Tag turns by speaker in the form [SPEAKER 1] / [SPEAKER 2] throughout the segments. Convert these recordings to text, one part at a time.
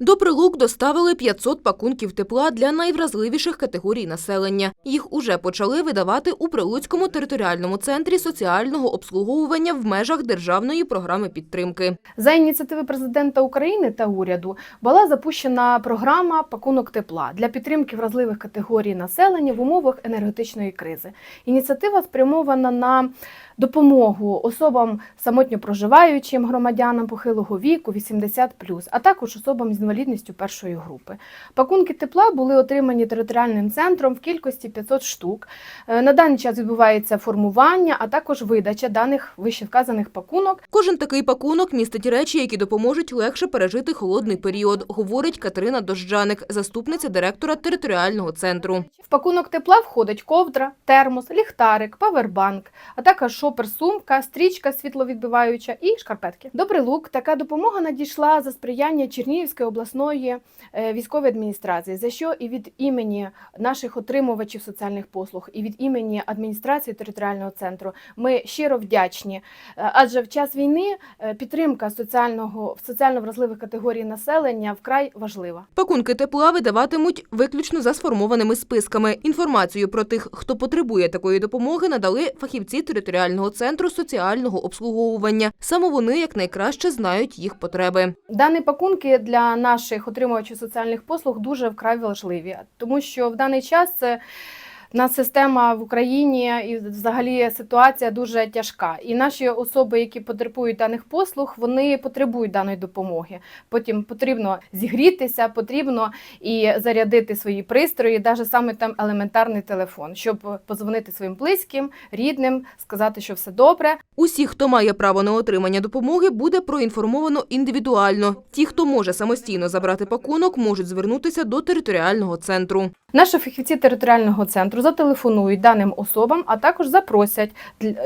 [SPEAKER 1] До прилук доставили 500 пакунків тепла для найвразливіших категорій населення. Їх уже почали видавати у Прилуцькому територіальному центрі соціального обслуговування в межах державної програми підтримки.
[SPEAKER 2] За ініціативи президента України та уряду була запущена програма пакунок тепла для підтримки вразливих категорій населення в умовах енергетичної кризи. Ініціатива спрямована на допомогу особам самотньо проживаючим громадянам похилого віку 80+, а також особам з інвалідністю першої групи. Пакунки тепла були отримані територіальним центром в кількості 500 штук. Е, На даний час відбувається формування, а також видача даних вищевказаних пакунок
[SPEAKER 1] Кожен такий пакунок містить речі, які допоможуть легше пережити холодний період, говорить Катерина Дожджаник, заступниця директора територіального центру.
[SPEAKER 2] В пакунок тепла входить ковдра, термос, ліхтарик, павербанк, а також шопер-сумка, стрічка світловідбиваюча і шкарпетки. До прилук така допомога надійшла за сприяння Чернігівської обласної е, військової адміністрації, за що і від імені наших отримувачів соціальних послуг, і від імені адміністрації територіального центру ми щиро вдячні. Е, Адже в час війни е, підтримка соціального соціально вразливих категорій населення вкрай важлива.
[SPEAKER 1] Пакунки тепла видаватимуть виключно за сформованими списками. Інформацію про тих, хто потребує такої допомоги, надали фахівці територіального центру соціального обслуговування. Саме вони якнайкраще знають їх потреби.
[SPEAKER 2] Дані пакунки для наших отримувачів соціальних послуг дуже вкрай важливі, тому що в даний час це. У нас система в Україні і взагалі ситуація дуже тяжка. І наші особи, які потребують даних послуг, вони потребують даної допомоги. Потім потрібно зігрітися, потрібно і зарядити свої пристрої, навіть саме там елементарний телефон, щоб позвонити своїм близьким, рідним, сказати, що все добре.
[SPEAKER 1] Усі, хто має право на отримання допомоги, буде проінформовано індивідуально. Ті, хто може самостійно забрати пакунок, можуть звернутися до територіального центру.
[SPEAKER 2] Наші фахівці територіального центру зателефонують даним особам, а також запросять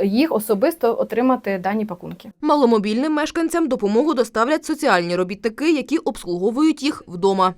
[SPEAKER 2] їх особисто отримати дані пакунки.
[SPEAKER 1] Маломобільним мешканцям допомогу доставлять соціальні робітники, які обслуговують їх вдома.